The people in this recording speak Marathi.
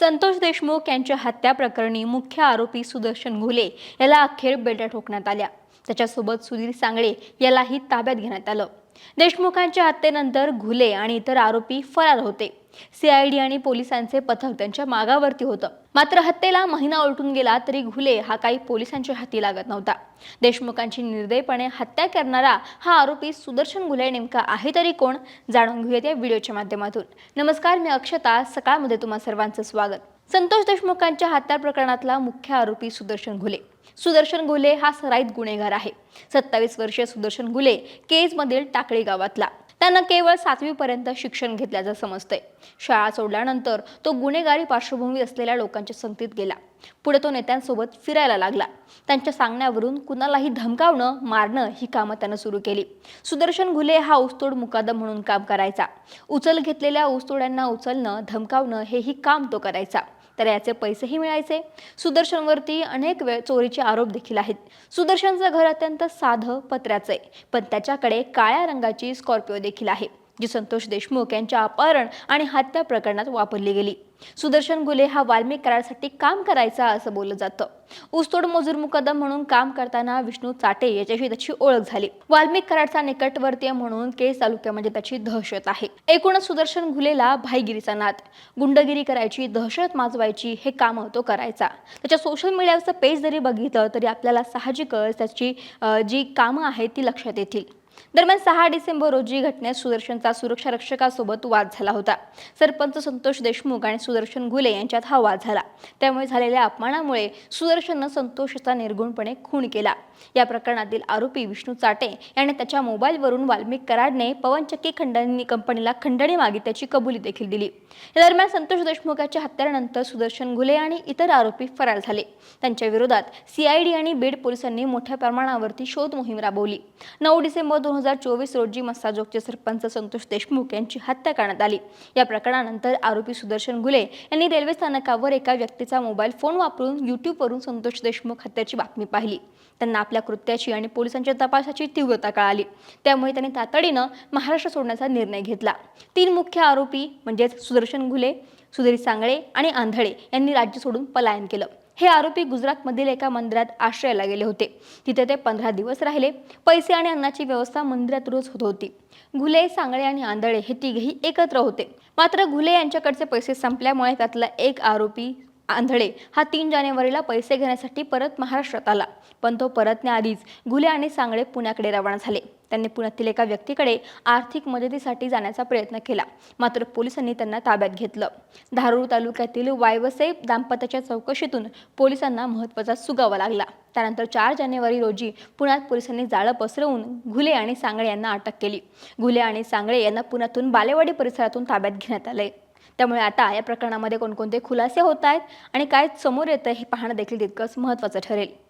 संतोष देशमुख यांच्या हत्या प्रकरणी मुख्य आरोपी सुदर्शन घुले याला अखेर बेड्या ठोकण्यात आल्या. त्याच्यासोबत सुधीर सांगळे यालाही ताब्यात घेण्यात आलं. देशमुखांच्या हत्येनंतर घुले आणि इतर आरोपी फरार होते. सीआयडी आणि पोलिसांचे पथक त्यांच्या मागावरती होतं. मात्र हत्येला महिना उलटून गेला तरी घुले हा काही पोलिसांच्या हाती लागत नव्हता. देशमुखांची निर्दयपणे हत्या करणारा हा आरोपी सुदर्शन घुले नेमका आहे तरी कोण? जाणून घेऊयात या व्हिडिओच्या माध्यमातून. नमस्कार मी अक्षता. सकाळमध्ये तुम्हा सर्वांचं स्वागत. संतोष देशमुखांच्या हत्या प्रकरणातला मुख्य आरोपी सुदर्शन घुले. सुदर्शन घुले हा सराईत गुन्हेगार आहे. सत्तावीस वर्षीय सुदर्शन घुले केजमधील टाकळी गावातला. त्यानं केवळ सातवीपर्यंत शिक्षण घेतल्याचं समजतंय. शाळा सोडल्यानंतर तो गुन्हेगारी पार्श्वभूमी असलेल्या लोकांच्या संगतीत गेला. पुढे तो नेत्यांसोबत फिरायला लागला. त्यांच्या सांगण्यावरून कुणालाही धमकावणं मारणं ही कामं त्यानं सुरू केली. सुदर्शन घुले हा ऊसतोड मुकादम म्हणून काम करायचा. उचल घेतलेल्या ऊसतोड्यांना उचलणं धमकावणं हेही काम तो करायचा. तर याचे पैसेही मिळायचे. सुदर्शनवरती अनेक वेळ चोरीचे आरोप देखील आहेत. सुदर्शनचं घर अत्यंत साधं पत्र्याचं आहे. पण त्याच्याकडे काळ्या रंगाची स्कॉर्पिओ देखील आहे. जी संतोष देशमुख यांच्या अपहरण आणि हत्या प्रकरणात वापरली गेली. सुदर्शन गुले हा वाल्मिक करारासाठी काम करायचा असं बोललं जातं. ऊसतोड मजूर मुकदम म्हणून काम करताना विष्णू चाटे याच्याशी त्याची ओळख झाली. वाल्मिक कराडचा निकटवर्तीय म्हणून केस तालुक्यामध्ये त्याची दहशत आहे. एकूणच सुदर्शन घुलेला भाईगिरीचा नाद. गुंडगिरी करायची दहशत माजवायची हे कामं तो करायचा. त्याच्या सोशल मीडियावरचं पेज जरी बघितलं तरी आपल्याला साहजिकच त्याची जी कामं आहेत ती लक्षात येतील. दरम्यान सहा डिसेंबर रोजी घटनेत सुदर्शनचा सुरक्षा रक्षकासोबत वाद झाला होता. सरपंच संतोष देशमुख आणि सुदर्शन घुले यांच्यात हा वाद झाला. त्यामुळे झालेल्या अपमानामुळे सुदर्शननं संतोषचा निर्गुणपणे खून केला. या प्रकरणातील आरोपी विष्णू चाटे याने त्याच्या मोबाईलवरून वाल्मिक कराडने पवनचक्की खंडणी कंपनीला खंडणी मागितल्याची कबुली देखील दिली. या दरम्यान संतोष देशमुखाच्या हत्यानंतर सुदर्शन घुले आणि इतर आरोपी फरार झाले. त्यांच्या विरोधात सीआयडी आणि बीड पोलिसांनी मोठ्या प्रमाणावरती शोध मोहीम राबवली. नऊ डिसेंबर दोन हजार चोवीस रोजी मस्साजोगचे सरपंच संतोष देशमुख यांची हत्या करण्यात आली. या प्रकरणानंतर आरोपी सुदर्शन घुले यांनी रेल्वे स्थानकावर एका व्यक्तीचा मोबाईल फोन वापरून युट्यूबवरून संतोष देशमुख हत्याची बातमी पाहिली. त्यांना आपल्या कृत्याची आणि पोलिसांच्या तपासाची तीव्रता कळाली. त्यामुळे त्यांनी तातडीनं महाराष्ट्र सोडण्याचा निर्णय घेतला. तीन मुख्य आरोपी म्हणजेच सुदर्शन घुले सुधीर सांगळे आणि आंधळे यांनी राज्य सोडून पलायन केलं. हे आरोपी गुजरातमधील एका मंदिरात आश्रयाला गेले होते. तिथे ते पंधरा दिवस राहिले. पैसे आणि अन्नाची व्यवस्था मंदिरात रोज होत होती. घुले सांगळे आणि आंधळे हे तिघेही एकत्र होते. मात्र घुले यांच्याकडचे पैसे संपल्यामुळे त्यातला एक आरोपी आंधळे हा तीन जानेवारीला पैसे घेण्यासाठी परत महाराष्ट्रात आला. पण तो परतण्याआधीच घुले आणि सांगळे पुण्याकडे रवाना झाले. त्यांनी पुण्यातील एका व्यक्तीकडे आर्थिक मदतीसाठी जाण्याचा प्रयत्न केला. मात्र पोलिसांनी त्यांना ताब्यात घेतलं. धारूर तालुक्यातील वायवसे दाम्पत्याच्या चौकशीतून पोलिसांना महत्त्वाचा सुगावा लागला. त्यानंतर चार जानेवारी रोजी पुण्यात पोलिसांनी जाळं पसरवून घुले आणि सांगळे यांना अटक केली. घुले आणि सांगळे यांना पुण्यातून बालेवाडी परिसरातून ताब्यात घेण्यात आले. त्यामुळे आता या प्रकरणामध्ये कोणकोणते खुलासे होत आहेत आणि काय समोर येतं हे पाहणं देखील तितकंच महत्त्वाचं ठरेल.